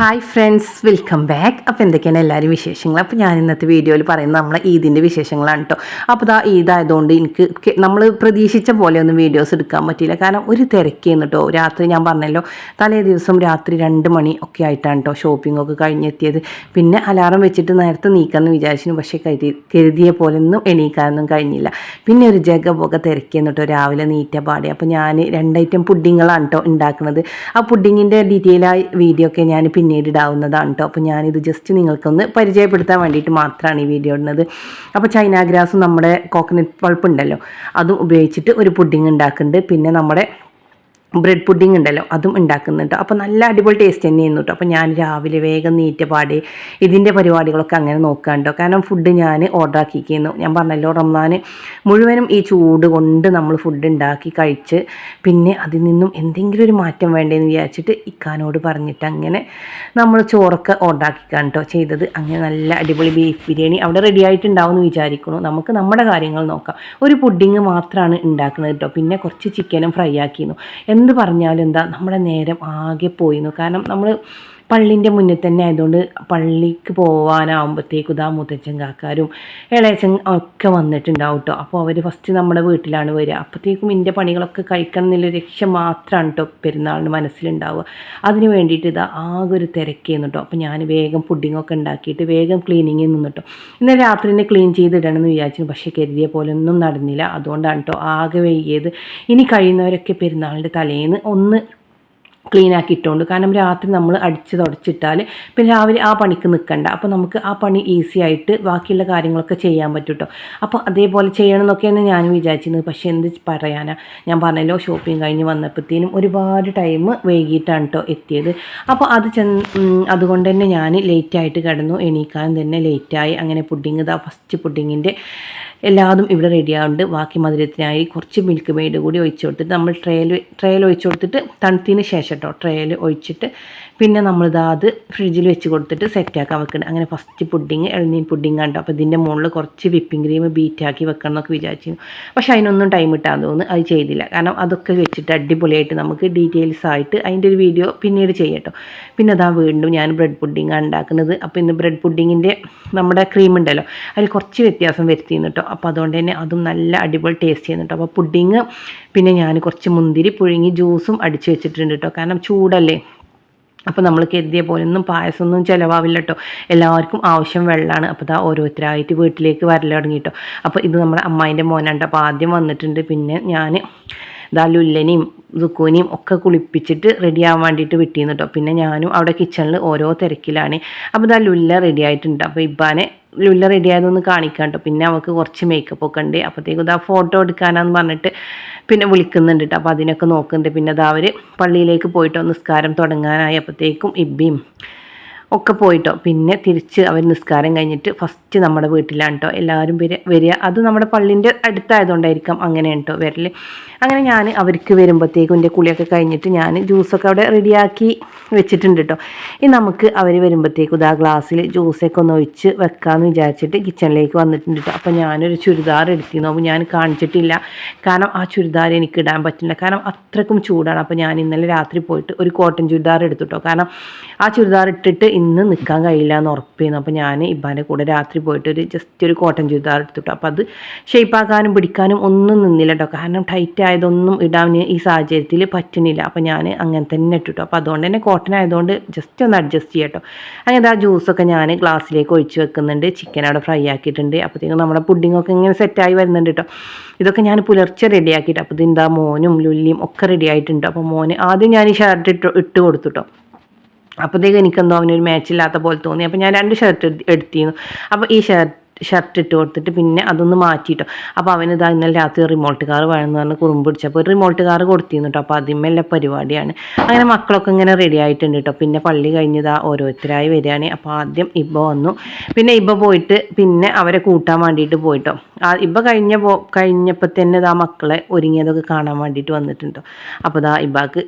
Hi friends welcome back അപ്പോൾ എന്തൊക്കെയാണ് എല്ലാവരും വിശേഷങ്ങൾ? അപ്പോൾ ഞാൻ ഇന്നത്തെ വീഡിയോയിൽ പറയുന്നത് നമ്മളെ ഈദിന്റെ വിശേഷങ്ങളാണ് കേട്ടോ അപ്പോൾ ഇതാ ഈദായതുകൊണ്ട് എനിക്ക് നമ്മൾ പ്രതീക്ഷിച്ച പോലെ ഒന്നും വീഡിയോസ് എടുക്കാൻ പറ്റിയില്ല. കാരണം ഒരു തിരക്കേന്ന് കേട്ടോ രാത്രി ഞാൻ പറഞ്ഞല്ലോ തലേ ദിവസം രാത്രി രണ്ട് മണി ഒക്കെ ആയിട്ടാണ് കേട്ടോ ഷോപ്പിംഗ് ഒക്കെ കഴിഞ്ഞെത്തിയത്. പിന്നെ അലാറം വെച്ചിട്ട് നേരത്തെ നീക്കാമെന്ന് വിചാരിച്ചു പക്ഷേ കരുതി കരുതിയ പോലെ ഒന്നും എണീക്കാനൊന്നും കഴിഞ്ഞില്ല. പിന്നെ ഒരു ജഗബൊക്കെ തിരക്കേന്ന് കേട്ടോ രാവിലെ നീറ്റ പാടി. അപ്പോൾ ഞാൻ രണ്ട് ഐറ്റം പുഡിങ്ങുകളാണ് കേട്ടോ ഉണ്ടാക്കുന്നത് ആ പുഡിങ്ങിന്റെ ഡീറ്റെയിൽ ആയി വീഡിയോ ഒക്കെ ഞാൻ പിന്നീട് ഇടാവുന്നതാണ് കേട്ടോ അപ്പോൾ ഞാനിത് ജസ്റ്റ് നിങ്ങൾക്കൊന്ന് പരിചയപ്പെടുത്താൻ വേണ്ടിയിട്ട് മാത്രമാണ് ഈ വീഡിയോ ഇടുന്നത്. അപ്പോൾ ചൈന ഗ്രാസും നമ്മുടെ കോക്കനട്ട് പൾപ്പ് ഉണ്ടല്ലോ. അതും ഉപയോഗിച്ചിട്ട് ഒരു പുഡിങ് ഉണ്ടാക്കുന്നുണ്ട്. പിന്നെ നമ്മുടെ ബ്രെഡ് പുഡിംഗ് ഉണ്ടല്ലോ അതും ഉണ്ടാക്കുന്നുണ്ട്. അപ്പോൾ നല്ല അടിപൊളി ടേസ്റ്റ് തന്നെയായിരുന്നു കേട്ടോ അപ്പോൾ ഞാൻ രാവിലെ വേഗം നീറ്റ പാടി ഇതിന്റെ പരിപാടികളൊക്കെ അങ്ങനെ നോക്കാണ്ടോ. കാരണം ഫുഡ് ഞാൻ ഓർഡർ ആക്കിക്കുന്നു ഞാൻ പറഞ്ഞല്ലോ റംസാൻ മുഴുവനും ഈ ചൂട് കൊണ്ട് നമ്മൾ ഫുഡ് ഉണ്ടാക്കി കഴിച്ച് പിന്നെ അതിൽ നിന്നും എന്തെങ്കിലും ഒരു മാറ്റം വേണ്ടതെന്ന് വിചാരിച്ചിട്ട് ഇക്കാനോട് പറഞ്ഞിട്ട് അങ്ങനെ നമ്മൾ ചോറൊക്കെ ഓർഡർ ആക്കിക്കാൻ കേട്ടോ ചെയ്തത്. അങ്ങനെ നല്ല അടിപൊളി ബീഫ് ബിരിയാണി അവിടെ റെഡി ആയിട്ടുണ്ടാവും എന്ന് വിചാരിക്കുന്നു. നമുക്ക് നമ്മുടെ കാര്യങ്ങൾ നോക്കാം. ഒരു പുഡിങ് മാത്രമാണ് ഉണ്ടാക്കുന്നത് കേട്ടോ പിന്നെ കുറച്ച് ചിക്കനും ഫ്രൈ ആക്കിയിരുന്നു. പറഞ്ഞാലും എന്താ നമ്മുടെ നേരം ആകെ പോയിരുന്നു കാരണം നമ്മൾ പള്ളിന്റെ മുന്നിൽ തന്നെ ആയതുകൊണ്ട് പള്ളിക്ക് പോകാനാകുമ്പോഴത്തേക്കും ഇതാ മുത്തച്ഛൻ കാക്കാരും ഇളയച്ചൻ ഒക്കെ വന്നിട്ടുണ്ടാവും കേട്ടോ അപ്പോൾ അവർ ഫസ്റ്റ് നമ്മുടെ വീട്ടിലാണ് വരിക. അപ്പോഴത്തേക്കും എന്റെ പണികളൊക്കെ കഴിക്കണം എന്നുള്ള രക്ഷ മാത്രമാണ് കേട്ടോ പെരുന്നാളിന് മനസ്സിലുണ്ടാവുക. അതിന് വേണ്ടിയിട്ട് ഇതാ ആകെ ഒരു തിരക്കേന്നു കേട്ടോ അപ്പോൾ ഞാൻ വേഗം പുഡിങ്ങൊക്കെ ഉണ്ടാക്കിയിട്ട് വേഗം ക്ലീനിങ്ങിൽ നിന്നു കേട്ടോ ഇന്നലെ രാത്രി തന്നെ ക്ലീൻ ചെയ്തിടണം എന്ന് വിചാരിച്ചു പക്ഷേ കരുതിയ പോലെ ഒന്നും നടന്നില്ല. അതുകൊണ്ടാണ് കേട്ടോ ആകെ വൈകിയത്. ഇനി കഴിയുന്നവരൊക്കെ പെരുന്നാളിന്റെ തലേന്ന് ഒന്ന് ക്ലീൻ ആക്കി ഇട്ടുകൊണ്ട് കാരണം രാത്രി നമ്മൾ അടിച്ച് തുടച്ചിട്ടാൽ പിന്നെ രാവിലെ ആ പണിക്ക് നിൽക്കണ്ട അപ്പോൾ നമുക്ക് ആ പണി ഈസി ആയിട്ട് ബാക്കിയുള്ള കാര്യങ്ങളൊക്കെ ചെയ്യാൻ പറ്റും കേട്ടോ അപ്പോൾ അതേപോലെ ചെയ്യണം എന്നൊക്കെയാണ് ഞാൻ വിചാരിച്ചിരുന്നത്. പക്ഷേ എന്ത് പറയാനാണ് ഞാൻ പറഞ്ഞല്ലോ ഷോപ്പിംഗ് കഴിഞ്ഞ് വന്നപ്പോഴത്തേനും ഒരുപാട് ടൈം വൈകിട്ടാണ് കേട്ടോ എത്തിയത്. അപ്പോൾ അത് ചെന്ന് അതുകൊണ്ട് തന്നെ ഞാൻ ലേറ്റായിട്ട് കിടന്നു. എണീക്കാനും തന്നെ ലേറ്റായി. അങ്ങനെ പുഡിങ് ഇതാ ഫസ്റ്റ് പുഡിങ്ങിന്റെ എല്ലാതും ഇവിടെ റെഡി ആവുന്നുണ്ട്. ബാക്കി മധുരത്തിനായി കുറച്ച് മിൽക്ക് മെയ്ഡ് കൂടി ഒഴിച്ചു കൊടുത്തിട്ട് നമ്മൾ ട്രേയിൽ ട്രേയിൽ ഒഴിച്ചു കൊടുത്തിട്ട് തണുത്തതിന് ശേഷം കേട്ടോ ട്രേയിൽ ഒഴിച്ചിട്ട് പിന്നെ നമ്മളിതാ അത് ഫ്രിഡ്ജിൽ വെച്ച് കൊടുത്തിട്ട് സെറ്റാക്കാൻ വെക്കണം. അങ്ങനെ ഫസ്റ്റ് പുഡിങ് ഇളനീർ പുഡിങ് കണ്ടോ അപ്പോൾ ഇതിന്റെ മുകളിൽ കുറച്ച് വിപ്പിംഗ് ക്രീം ബീറ്റാക്കി വെക്കണം എന്നൊക്കെ വിചാരിച്ചിരുന്നു. പക്ഷേ അതിനൊന്നും ടൈം ഇട്ടാന്ന് തോന്നുന്നു. അത് ചെയ്തില്ല. കാരണം അതൊക്കെ വെച്ചിട്ട് അടിപൊളിയായിട്ട് നമുക്ക് ഡീറ്റെയിൽസ് ആയിട്ട് അതിന്റെ ഒരു വീഡിയോ പിന്നീട് ചെയ്യട്ടോ പിന്നെ അതാ വീണ്ടും ഞാൻ ബ്രെഡ് പുഡിങ് ഉണ്ടാക്കുന്നത്. അപ്പോൾ ഇന്ന് ബ്രെഡ് പുഡിങ്ങിന്റെ നമ്മുടെ ക്രീം ഉണ്ടല്ലോ. അതിൽ കുറച്ച് വ്യത്യാസം വരുത്തിയിരുന്നു അപ്പോൾ അതുകൊണ്ട് തന്നെ അതും നല്ല അടിപൊളി ടേസ്റ്റ് ചെയ്യുന്നുണ്ട് അപ്പോൾ പുഡിങ് പിന്നെ ഞാൻ കുറച്ച് മുന്തിരി പുഴുങ്ങി ജ്യൂസും അടിച്ച് വെച്ചിട്ടുണ്ട് കേട്ടോ കാരണം ചൂടല്ലേ? അപ്പോൾ നമ്മൾ കരുതിയ പോലെ ഒന്നും പായസമൊന്നും ചിലവാവില്ല കേട്ടോ എല്ലാവർക്കും ആവശ്യം വെള്ളമാണ് അപ്പോൾ ഇതാ ഓരോരുത്തരായിട്ട് വീട്ടിലേക്ക് വരൽ തുടങ്ങി അപ്പോൾ ഇത് നമ്മുടെ അമ്മായിന്റെ മോനാണ്ട് അപ്പോൾ ആദ്യം വന്നിട്ടുണ്ട്. പിന്നെ ഞാൻ ഇതാ ലുല്ലനെയും സുക്കൂനെയും ഒക്കെ കുളിപ്പിച്ചിട്ട് റെഡി ആവാൻ വേണ്ടിയിട്ട് വിട്ടിരുന്നു കേട്ടോ പിന്നെ ഞാനും അവിടെ കിച്ചണിൽ ഓരോ തിരക്കിലാണ്. അപ്പോൾ ഇതാ ലുല്ല റെഡി ആയിട്ടുണ്ട്. അപ്പോൾ ഇബ്ബാനെ ലുല്ല റെഡി ആയതൊന്ന് കാണിക്കാം കേട്ടോ പിന്നെ അവൾക്ക് കുറച്ച് മേക്കപ്പ് ഒക്കെ ഉണ്ട്. അപ്പോഴത്തേക്കും ഇതാ ഫോട്ടോ എടുക്കാനാന്ന് പറഞ്ഞിട്ട് പിന്നെ വിളിക്കുന്നുണ്ട് കേട്ടോ അപ്പോൾ അതിനൊക്കെ നോക്കുന്നുണ്ട്. പിന്നെ അത് അവർ പള്ളിയിലേക്ക് പോയിട്ടോ നിസ്കാരം തുടങ്ങാനായി അപ്പോഴത്തേക്കും ഇബ്ബിയും ഒക്കെ പോയിട്ടോ. പിന്നെ തിരിച്ച് അവർ നിസ്കാരം കഴിഞ്ഞിട്ട് ഫസ്റ്റ് നമ്മുടെ വീട്ടിലാണ് കേട്ടോ എല്ലാവരും വരിക. അത് നമ്മുടെ പള്ളിന്റെ അടുത്തായതുകൊണ്ടായിരിക്കാം അങ്ങനെ കേട്ടോ വരൽ അങ്ങനെ ഞാൻ അവർക്ക് വരുമ്പോഴത്തേക്കും എന്റെ കുളിയൊക്കെ കഴിഞ്ഞിട്ട് ഞാൻ ജ്യൂസൊക്കെ അവിടെ റെഡിയാക്കി വെച്ചിട്ടുണ്ട് കേട്ടോ ഇനി നമുക്ക് അവർ വരുമ്പോഴത്തേക്കും ഇതാ ഗ്ലാസ്സിൽ ജ്യൂസൊക്കെ ഒന്ന് ഒഴിച്ച് വെക്കാമെന്ന് വിചാരിച്ചിട്ട് കിച്ചണിലേക്ക് വന്നിട്ടുണ്ട് കേട്ടോ അപ്പോൾ ഞാനൊരു ചുരിദാർ എടുത്തിരുന്നു. അപ്പോൾ ഞാൻ കാണിച്ചിട്ടില്ല. കാരണം ആ ചുരിദാർ എനിക്ക് ഇടാൻ പറ്റില്ല. കാരണം അത്രക്കും ചൂടാണ്. അപ്പോൾ ഞാൻ ഇന്നലെ രാത്രി പോയിട്ട് ഒരു കോട്ടൺ ചുരിദാർ എടുത്തു കേട്ടോ കാരണം ആ ചുരിദാർ ഇട്ടിട്ട് ഇന്ന് നിൽക്കാൻ കഴിയില്ല എന്ന് ഉറപ്പായിരുന്നു അപ്പോൾ ഞാൻ ഇബ്ബാന്റെ കൂടെ രാത്രി പോയിട്ട് ഒരു ജസ്റ്റ് ഒരു കോട്ടൺ ചുരിദാർ എടുത്തിട്ടു. അപ്പോൾ അത് ഷേപ്പാക്കാനും പിടിക്കാനും ഒന്നും നിന്നില്ല കേട്ടോ കാരണം ടൈറ്റ് ആയതൊന്നും ഇടാൻ ഈ സാഹചര്യത്തിൽ പറ്റുന്നില്ല. അപ്പോൾ ഞാൻ അങ്ങനെ തന്നെ ഇട്ടിട്ടു. അപ്പോൾ അതുകൊണ്ട് തന്നെ കോട്ടൺ ആയതുകൊണ്ട് ജസ്റ്റ് ഒന്ന് അഡ്ജസ്റ്റ് ചെയ്യട്ടോ അങ്ങനെ ആ ജ്യൂസൊക്കെ ഞാൻ ഗ്ലാസ്സിലേക്ക് ഒഴിച്ച് വെക്കുന്നുണ്ട്. ചിക്കൻ അവിടെ ഫ്രൈ ആക്കിയിട്ടുണ്ട്. അപ്പോഴത്തേക്കും നമ്മുടെ പുഡിങ്ങൊക്കെ ഇങ്ങനെ സെറ്റായി വരുന്നുണ്ട് കേട്ടോ ഇതൊക്കെ ഞാൻ പുലർച്ചെ റെഡി ആക്കിയിട്ട്. അപ്പോൾ ഇതെന്താ മോനും ലുല്ലിയും ഒക്കെ റെഡി ആയിട്ടുണ്ട്. അപ്പോൾ മോന് ആദ്യം ഞാൻ ഈ ഷർട്ട് ഇട്ട് ഇട്ട് കൊടുത്തു കേട്ടോ അപ്പോഴത്തേക്ക് എനിക്കെന്തോ അവനൊരു മാച്ചില്ലാത്ത പോലെ തോന്നി. അപ്പോൾ ഞാൻ രണ്ട് ഷർട്ട് എടുത്തിരുന്നു. അപ്പോൾ ഈ ഷർട്ട് ഷർട്ട് ഇട്ട് കൊടുത്തിട്ട് പിന്നെ അതൊന്ന് മാറ്റിയിട്ടോ അപ്പോൾ അവന് ഇതാ ഇന്നലെ രാത്രി റിമോട്ട് കാർ വേണമെന്ന് പറഞ്ഞ് കുറുമ്പ് പിടിച്ചപ്പോൾ ഒരു റിമോട്ട് കാർ കൊടുത്തിരുന്നു കേട്ടോ അപ്പോൾ അതിന്മേലെ പരിപാടിയാണ്. അങ്ങനെ മക്കളൊക്കെ ഇങ്ങനെ റെഡി ആയിട്ടുണ്ട് കേട്ടോ പിന്നെ പള്ളി കഴിഞ്ഞതാ ഓരോരുത്തരായി വരികയാണ്. അപ്പോൾ ആദ്യം ഇബ്ബ വന്നു. പിന്നെ ഇബ്ബ പോയിട്ട് പിന്നെ അവരെ കൂട്ടാൻ വേണ്ടിയിട്ട് പോയിട്ടോ. ഇബ്ബ കഴിഞ്ഞ പോ കഴിഞ്ഞപ്പോൾ തന്നെ ഇതാ മക്കളെ ഒരുങ്ങിയതൊക്കെ കാണാൻ വേണ്ടിയിട്ട് വന്നിട്ടുണ്ടോ. അപ്പോൾ ഇതാ ഇബാക്ക്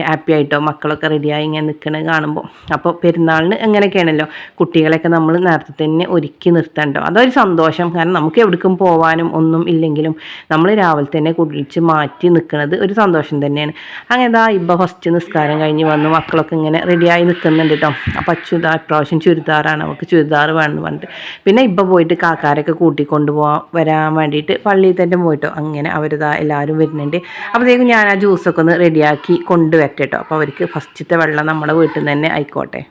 ഹാപ്പി ആയിട്ടോ? മക്കളൊക്കെ റെഡിയായി ഇങ്ങനെ നിൽക്കണത് കാണുമ്പോൾ അപ്പോൾ പെരുന്നാളിന് എങ്ങനെയൊക്കെയാണല്ലോ കുട്ടികളെയൊക്കെ നമ്മൾ നേരത്തെ തന്നെ ഒരുക്കി നിർത്തണ്ടോ? അതൊരു സന്തോഷം. കാരണം നമുക്ക് എവിടേക്കും പോകാനും ഒന്നും ഇല്ലെങ്കിലും നമ്മൾ രാവിലെ തന്നെ കുടിച്ച് മാറ്റി നിൽക്കുന്നത് ഒരു സന്തോഷം തന്നെയാണ്. അങ്ങനെ ഇതാ ഇബ ഫസ്റ്റ് നിസ്കാരം കഴിഞ്ഞ് വന്ന്. മക്കളൊക്കെ ഇങ്ങനെ റെഡിയായി നിൽക്കുന്നുണ്ട് കേട്ടോ അപ്പം അച്ഛൻ ഇതാ ഇപ്രാവശ്യം ചുരിദാറാണ്. അവൾക്ക് ചുരിദാർ വേണമെന്ന് പറഞ്ഞിട്ട്. പിന്നെ ഇപ്പം പോയിട്ട് കാക്കാരൊക്കെ കൂട്ടിക്കൊണ്ട് പോകാൻ വരാൻ വേണ്ടിയിട്ട് പള്ളിയിൽ തന്നെ പോയിട്ടോ. അങ്ങനെ അവരിതാ എല്ലാവരും വരുന്നുണ്ട്. അപ്പോഴത്തേക്കും ഞാൻ ആ ജ്യൂസൊക്കെ ഒന്ന് റെഡിയാക്കി കൊണ്ടുവരട്ടെ കേട്ടോ അപ്പോൾ അവർക്ക് ഫസ്റ്റത്തെ വെള്ളം നമ്മുടെ വീട്ടിൽ നിന്ന് തന്നെ ആയിക്കോട്ടെ.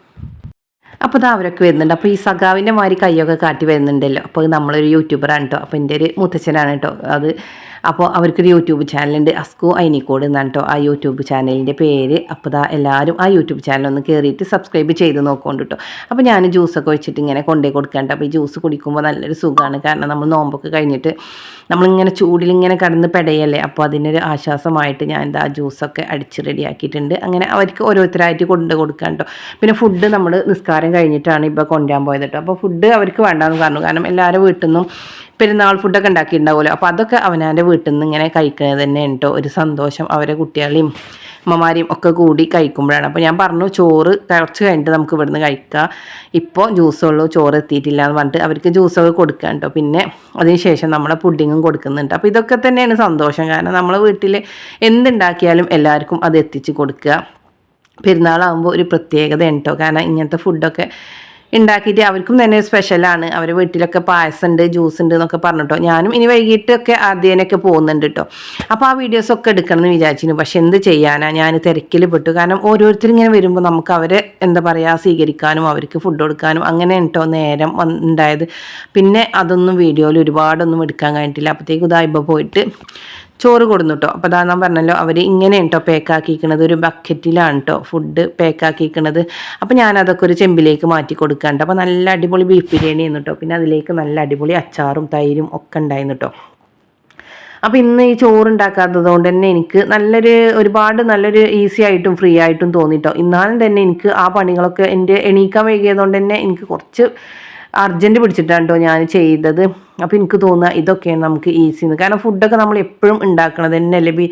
അപ്പോൾ ഇത് അവരൊക്കെ വരുന്നുണ്ട്. അപ്പോൾ ഈ സഖാവിന്റെ മാതിരി കൈയൊക്കെ കാട്ടി വരുന്നുണ്ടല്ലോ. അപ്പോൾ നമ്മളൊരു യൂട്യൂബറാണ് കേട്ടോ അപ്പോൾ എന്റെ ഒരു മുത്തച്ഛനാണ് കേട്ടോ അത് അപ്പോൾ അവർക്കൊരു യൂട്യൂബ് ചാനലുണ്ട്. അസ്കു ഐനിക്കോട് എന്നാണ് കേട്ടോ ആ യൂട്യൂബ് ചാനലിന്റെ പേര്. അപ്പോൾ ദാ എല്ലാവരും ആ യൂട്യൂബ് ചാനൽ ഒന്ന് കയറിയിട്ട് സബ്സ്ക്രൈബ് ചെയ്ത് നോക്കുകൊണ്ട് കേട്ടോ അപ്പോൾ ഞാൻ ജ്യൂസൊക്കെ വെച്ചിട്ട് ഇങ്ങനെ കൊണ്ടേ കൊടുക്കാണ്ട് അപ്പോൾ ഈ ജ്യൂസ് കുടിക്കുമ്പോൾ നല്ലൊരു സുഖമാണ് കാരണം നമ്മൾ നോമ്പൊക്കെ കഴിഞ്ഞിട്ട് നമ്മളിങ്ങനെ ചൂടിലിങ്ങനെ കടന്ന് പെടയല്ലേ. അപ്പോൾ അതിനൊരു ആശ്വാസമായിട്ട് ഞാൻ എന്താ ജ്യൂസൊക്കെ അടിച്ച് റെഡിയാക്കിയിട്ടുണ്ട്. അങ്ങനെ അവർക്ക് ഓരോരുത്തരായിട്ട് കൊണ്ട് കൊടുക്കാൻ കേട്ടോ പിന്നെ ഫുഡ് നമ്മൾ നിസ്കാരം കഴിഞ്ഞിട്ടാണ് ഇപ്പോൾ കൊണ്ടുവരാൻ പോയത് കേട്ടോ അപ്പോൾ ഫുഡ് അവർക്ക് വേണ്ടാന്ന് പറഞ്ഞു. കാരണം എല്ലാവരും വീട്ടിൽ നിന്നും പെരുന്നാൾ ഫുഡൊക്കെ ഉണ്ടാക്കിയിട്ടുണ്ടാവുമല്ലോ. അപ്പോൾ അതൊക്കെ അവനവന്റെ വീട്ടിൽ നിന്ന് ഇങ്ങനെ കഴിക്കുന്നത് തന്നെ ഉണ്ടോ ഒരു സന്തോഷം. അവരെ കുട്ടികളെയും അമ്മമാരെയും ഒക്കെ കൂടി കഴിക്കുമ്പോഴാണ്. അപ്പോൾ ഞാൻ പറഞ്ഞു ചോറ് കുറച്ച് കഴിഞ്ഞിട്ട് നമുക്ക് ഇവിടുന്ന് കഴിക്കാം. ഇപ്പോൾ ജ്യൂസുള്ളൂ ചോറ് എത്തിയിട്ടില്ല എന്ന് പറഞ്ഞിട്ട് അവർക്ക് ജ്യൂസൊക്കെ കൊടുക്കാം കേട്ടോ പിന്നെ അതിനുശേഷം നമ്മളെ പുഡിങ്ങും കൊടുക്കുന്നുണ്ട്. അപ്പോൾ ഇതൊക്കെ തന്നെയാണ് സന്തോഷം. കാരണം നമ്മളെ വീട്ടിൽ എന്തുണ്ടാക്കിയാലും എല്ലാവർക്കും അത് എത്തിച്ച് കൊടുക്കുക. പെരുന്നാളാകുമ്പോൾ ഒരു പ്രത്യേകത കേട്ടോ കാരണം ഇങ്ങനത്തെ ഫുഡൊക്കെ ഉണ്ടാക്കിയിട്ട് അവർക്കും തന്നെ സ്പെഷ്യലാണ് അവർ വീട്ടിലൊക്കെ പായസം ഉണ്ട് ജ്യൂസ് ഉണ്ട് എന്നൊക്കെ പറഞ്ഞിട്ടോ ഞാനും ഇനി വൈകിട്ടൊക്കെ ആദ്യേനൊക്കെ പോകുന്നുണ്ട് കേട്ടോ അപ്പോൾ ആ വീഡിയോസൊക്കെ എടുക്കണം എന്ന് വിചാരിച്ചിരുന്നു. പക്ഷെ എന്ത് ചെയ്യാനാണ് ഞാൻ തിരക്കിൽ പെട്ടു. കാരണം ഓരോരുത്തരും ഇങ്ങനെ വരുമ്പോൾ നമുക്ക് അവരെ എന്താ പറയുക സ്വീകരിക്കാനും അവർക്ക് ഫുഡ് കൊടുക്കാനും അങ്ങനെ കേട്ടോ നേരം ഉണ്ടായത്. പിന്നെ അതൊന്നും വീഡിയോയിൽ ഒരുപാടൊന്നും എടുക്കാൻ കഴിഞ്ഞിട്ടില്ല. അപ്പോഴത്തേക്കും ഇതായിപ്പോൾ പോയിട്ട് ചോറ് കൊടുന്നു കേട്ടോ അപ്പോൾ അതാ ഞാൻ പറഞ്ഞല്ലോ അവർ ഇങ്ങനെ കേട്ടോ പേക്കാക്കിക്കണത് ഒരു ബക്കറ്റിലാണ് കേട്ടോ ഫുഡ് പേക്കാക്കിക്കണത് അപ്പോൾ ഞാൻ അതൊക്കെ ഒരു ചെമ്പിലേക്ക് മാറ്റി കൊടുക്കാണ്ട്. അപ്പോൾ നല്ല അടിപൊളി ബീഫ് ബിരിയാണി ആയിരുന്നു കേട്ടോ പിന്നെ അതിലേക്ക് നല്ല അടിപൊളി അച്ചാറും തൈരും ഒക്കെ ഉണ്ടായിരുന്നു കേട്ടോ അപ്പോൾ ഇന്ന് ഈ ചോറ് ഉണ്ടാക്കാത്തത് കൊണ്ട് തന്നെ എനിക്ക് നല്ലൊരു ഒരുപാട് നല്ലൊരു ഈസി ആയിട്ടും ഫ്രീ ആയിട്ടും തോന്നിട്ടോ ഇന്നാലും തന്നെ എനിക്ക് ആ പണികളൊക്കെ എന്റെ എണീക്കാൻ വൈകിയതുകൊണ്ട് തന്നെ എനിക്ക് കുറച്ച് അർജന്റ് പിടിച്ചിട്ടാണ് കേട്ടോ ഞാൻ ചെയ്തത്. അപ്പോൾ എനിക്ക് തോന്നുക ഇതൊക്കെയാണ് നമുക്ക് ഈസി എന്ന് കാരണം ഫുഡൊക്കെ നമ്മൾ എപ്പോഴും ഉണ്ടാക്കണത് തന്നെയല്ലേ. ബി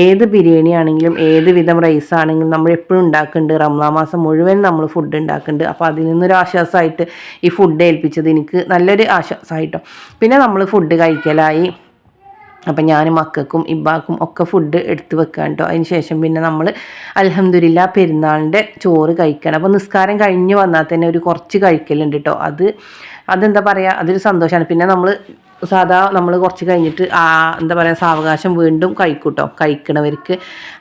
ഏത് ബിരിയാണി ആണെങ്കിലും ഏത് വിധം റൈസ് ആണെങ്കിലും നമ്മൾ എപ്പോഴും ഉണ്ടാക്കുന്നുണ്ട് റംസാൻ മാസം മുഴുവൻ നമ്മൾ ഫുഡ് ഉണ്ടാക്കുന്നുണ്ട് അപ്പോൾ അതിൽ നിന്നൊരു ആശ്വാസമായിട്ട് ഈ ഫുഡ് ഏൽപ്പിച്ചത് എനിക്ക് നല്ലൊരു ആശ്വാസമായിട്ടോ. പിന്നെ നമ്മൾ ഫുഡ് കഴിക്കലായി. അപ്പം ഞാൻ മക്കൾക്കും ഇബ്ബാക്കും ഒക്കെ ഫുഡ് എടുത്ത് വെക്കുക കേട്ടോ അതിന് ശേഷം പിന്നെ നമ്മൾ അലഹമ്മദില്ല പെരുന്നാളിന്റെ ചോറ് കഴിക്കണം. അപ്പോൾ നിസ്കാരം കഴിഞ്ഞ് വന്നാൽ തന്നെ ഒരു കുറച്ച് കഴിക്കലുണ്ട് കേട്ടോ അത് അതെന്താ പറയുക അതൊരു സന്തോഷമാണ് പിന്നെ നമ്മൾ സാധാ നമ്മൾ കുറച്ച് കഴിഞ്ഞിട്ട് ആ എന്താ പറയുക സാവകാശം വീണ്ടും കഴിക്കൂട്ടോ. കഴിക്കണവർക്ക്.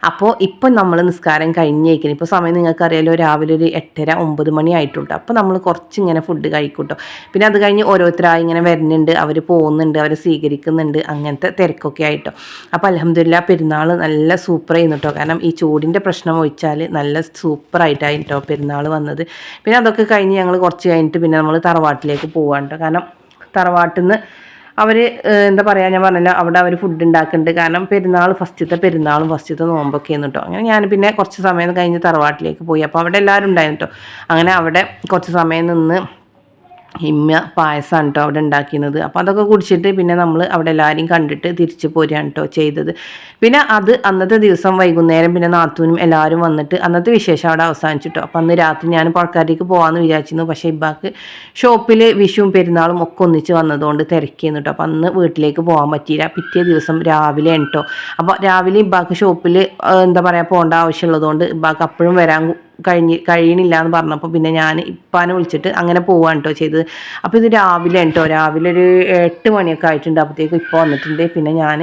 അപ്പോൾ ഇപ്പം നമ്മൾ നിസ്കാരം കഴിഞ്ഞേക്കുന്നു ഇപ്പോൾ സമയം നിങ്ങൾക്കറിയാലോ രാവിലെ ഒരു എട്ടര ഒമ്പത് മണി ആയിട്ടുണ്ട്. അപ്പോൾ നമ്മൾ കുറച്ച് ഇങ്ങനെ ഫുഡ് കഴിക്കൂട്ടോ. പിന്നെ അത് കഴിഞ്ഞ് ഓരോരുത്തരായി ഇങ്ങനെ വരുന്നുണ്ട്. അവർ പോകുന്നുണ്ട് അവർ സ്വീകരിക്കുന്നുണ്ട്. അങ്ങനത്തെ തിരക്കൊക്കെ ആയിട്ടോ. അപ്പോൾ അലഹമ്മദില്ല പെരുന്നാൾ നല്ല സൂപ്പർ ചെയ്യുന്നു കേട്ടോ കാരണം ഈ ചൂടിന്റെ പ്രശ്നം ഒഴിച്ചാൽ നല്ല സൂപ്പറായിട്ടായിട്ടോ പെരുന്നാൾ വന്നത്. പിന്നെ അതൊക്കെ കഴിഞ്ഞ് ഞങ്ങൾ കുറച്ച് കഴിഞ്ഞിട്ട് പിന്നെ നമ്മൾ തറവാട്ടിലേക്ക് പോകാൻ കേട്ടോ കാരണം തറവാട്ടിൽ നിന്ന് അവർ എന്താ പറയുക ഞാൻ പറഞ്ഞില്ല അവിടെ അവർ ഫുഡ് ഉണ്ടാക്കുന്നുണ്ട് കാരണം പെരുന്നാൾ ഫസ്റ്റത്തെ പെരുന്നാളും ഫസ്റ്റത്തെ നോമ്പൊക്കെ ആയിരുന്നു കേട്ടോ അങ്ങനെ ഞാൻ പിന്നെ കുറച്ച് സമയം കഴിഞ്ഞ് തറവാട്ടിലേക്ക് പോയി. അപ്പോൾ അവിടെ എല്ലാവരും ഉണ്ടായിരുന്നു കേട്ടോ അങ്ങനെ അവിടെ കുറച്ച് സമയം നിന്ന് ഇമ്മ പായസമാണ് കേട്ടോ അവിടെ ഉണ്ടാക്കിയത് അപ്പോൾ അതൊക്കെ കുടിച്ചിട്ട് പിന്നെ നമ്മൾ അവിടെ എല്ലാവരെയും കണ്ടിട്ട് തിരിച്ചു പോരുകയാണ് കേട്ടോ ചെയ്തത്. പിന്നെ അത് അന്നത്തെ ദിവസം വൈകുന്നേരം പിന്നെ നാത്തൂനും എല്ലാവരും വന്നിട്ട് അന്നത്തെ വിശേഷം അവിടെ അവസാനിച്ചിട്ടോ അപ്പോൾ അന്ന് രാത്രി ഞാൻ പുഴക്കാരേക്ക് പോകാമെന്ന് വിചാരിച്ചിരുന്നു. പക്ഷേ ഇബ്ബാക്ക് ഷോപ്പിൽ വിഷുവും പെരുന്നാളും ഒക്കെ ഒന്നിച്ച് വന്നതുകൊണ്ട് തിരക്കിയിരുന്നു കേട്ടോ അപ്പോൾ അന്ന് വീട്ടിലേക്ക് പോകാൻ പറ്റിയില്ല. പിറ്റേ ദിവസം രാവിലെ കേട്ടോ അപ്പോൾ രാവിലെ ഇബ്ബാക്ക് ഷോപ്പിൽ എന്താ പറയുക പോകേണ്ട ആവശ്യമുള്ളതുകൊണ്ട് ഇബ്ബാക്ക് അപ്പോഴും വരാൻ കഴിഞ്ഞ് കഴിയണില്ല എന്ന് പറഞ്ഞപ്പോൾ പിന്നെ ഞാൻ ഇപ്പാനെ വിളിച്ചിട്ട് അങ്ങനെ പോവാണ് കേട്ടോ ചെയ്തത്. അപ്പോൾ ഇത് രാവിലെ കേട്ടോ രാവിലെ ഒരു എട്ട് മണിയൊക്കെ ആയിട്ടുണ്ട് അപ്പോഴത്തേക്കും ഇപ്പോൾ വന്നിട്ടുണ്ട്. പിന്നെ ഞാൻ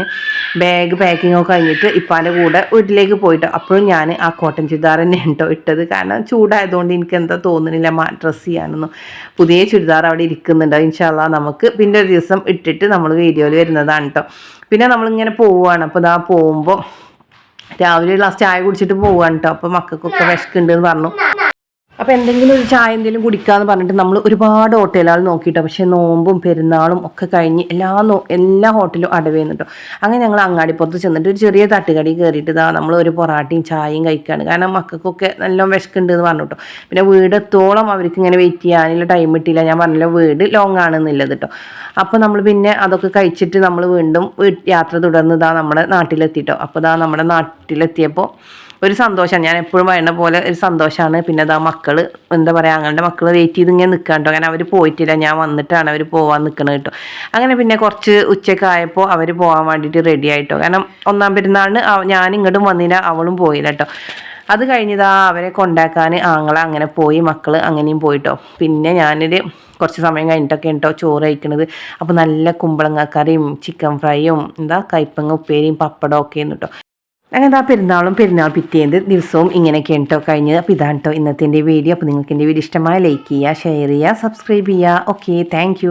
ബാഗ് പാക്കിംഗ് ഒക്കെ കഴിഞ്ഞിട്ട് ഇപ്പാന്റെ കൂടെ വീട്ടിലേക്ക് പോയിട്ട് അപ്പോഴും ഞാൻ ആ കോട്ടൺ ചുരിദാർ തന്നെ കേട്ടോ ഇട്ടത്. കാരണം ചൂടായതുകൊണ്ട് എനിക്ക് എന്താ തോന്നുന്നില്ല ഡ്രസ്സ് ചെയ്യാനൊന്നും. പുതിയ ചുരിദാർ അവിടെ ഇരിക്കുന്നുണ്ട്. ഇൻഷാല്ല നമുക്ക് പിന്നെ ഒരു ദിവസം ഇട്ടിട്ട് നമ്മൾ വീഡിയോയിൽ വരുന്നതാണ് കേട്ടോ പിന്നെ നമ്മളിങ്ങനെ പോവുകയാണ് അപ്പോൾ ഇതാ പോകുമ്പോൾ രാവിലെ ഗ്ലാസ് ചായ കുടിച്ചിട്ട് പോവാണ് കേട്ടോ അപ്പോൾ മക്കൾക്കൊക്കെ വിശക്കുണ്ടെന്ന് പറഞ്ഞു. അപ്പോൾ എന്തെങ്കിലും ഒരു ചായ എന്തെങ്കിലും കുടിക്കാന്ന് പറഞ്ഞിട്ട് നമ്മൾ ഒരുപാട് ഹോട്ടലുകൾ നോക്കിയിട്ടോ. പക്ഷേ നോമ്പും പെരുന്നാളും ഒക്കെ കഴിഞ്ഞ് എല്ലാ നോ എല്ലാ ഹോട്ടലും അടവേന്ന് അങ്ങനെ ഞങ്ങൾ അങ്ങാടിപ്പുറത്ത് ചെന്നിട്ട് ഒരു ചെറിയ തട്ടുകടി കയറിയിട്ട് ഇതാ നമ്മൾ ഒരു പൊറാട്ടയും ചായയും കഴിക്കുകയാണ് കാരണം മക്കൾക്കൊക്കെ നല്ല വിശക്കുണ്ട് എന്ന് പറഞ്ഞു കേട്ടോ പിന്നെ വീടെത്തോളം അവർക്ക് ഇങ്ങനെ വെയിറ്റ് ചെയ്യാനുള്ള ടൈം കിട്ടിയില്ല. ഞാൻ പറഞ്ഞല്ലോ വീട് ലോങ് ആണെന്നുള്ളത് കേട്ടോ അപ്പോൾ നമ്മൾ പിന്നെ അതൊക്കെ കഴിച്ചിട്ട് നമ്മൾ വീണ്ടും യാത്ര തുടർന്ന് ഇതാ നമ്മുടെ നാട്ടിലെത്തിയിട്ടോ അപ്പോൾ ഇതാ നമ്മുടെ നാട്ടിലെത്തിയപ്പോൾ ഒരു സന്തോഷമാണ് ഞാൻ എപ്പോഴും പറയുന്ന പോലെ ഒരു സന്തോഷമാണ് പിന്നെ അതാ മക്കൾ എന്താ പറയുക അങ്ങനെ മക്കൾ വെയിറ്റ് ചെയ്ത് ഇങ്ങനെ നിൽക്കാൻ കേട്ടോ കാരണം അവർ പോയിട്ടില്ല. ഞാൻ വന്നിട്ടാണ് അവർ പോകാൻ നിൽക്കുന്നത് കേട്ടോ അങ്ങനെ പിന്നെ കുറച്ച് ഉച്ചയ്ക്ക് ആയപ്പോൾ അവർ പോകാൻ വേണ്ടിയിട്ട് റെഡി ആയിട്ടോ. കാരണം ഒന്നാം പെരുന്നാളിന് ഞാൻ ഇങ്ങോട്ടും വന്നില്ല അവളും പോയില്ല കേട്ടോ അത് കഴിഞ്ഞതാ അവരെ കൊണ്ടാക്കാൻ ആങ്ങളെ അങ്ങനെ പോയി മക്കൾ അങ്ങനെയും പോയിട്ടോ പിന്നെ ഞാനൊരു കുറച്ച് സമയം കഴിഞ്ഞിട്ടൊക്കെ ഉണ്ടോ ചോറ് കഴിക്കണത്. അപ്പോൾ നല്ല കുമ്പളങ്ങാക്കറിയും ചിക്കൻ ഫ്രൈയും എന്താ കൈപ്പങ്ങ ഉപ്പേരിയും പപ്പടം ഒക്കെ കേട്ടോ അങ്ങനെ ആ പെരുന്നാളും പെരുന്നാൾ പിറ്റേന്ത് ദിവസവും ഇങ്ങനെയൊക്കെ ഉണ്ടോ കഴിഞ്ഞത്. അപ്പോൾ ഇതാണ് കേട്ടോ ഇന്നത്തെ വീഡിയോ. അപ്പോൾ നിങ്ങൾക്ക് എന്റെ വീഡിയോ ഇഷ്ടമായ ലൈക്ക് ചെയ്യുക ഷെയർ ചെയ്യുക സബ്സ്ക്രൈബ് ചെയ്യുക. Okay thank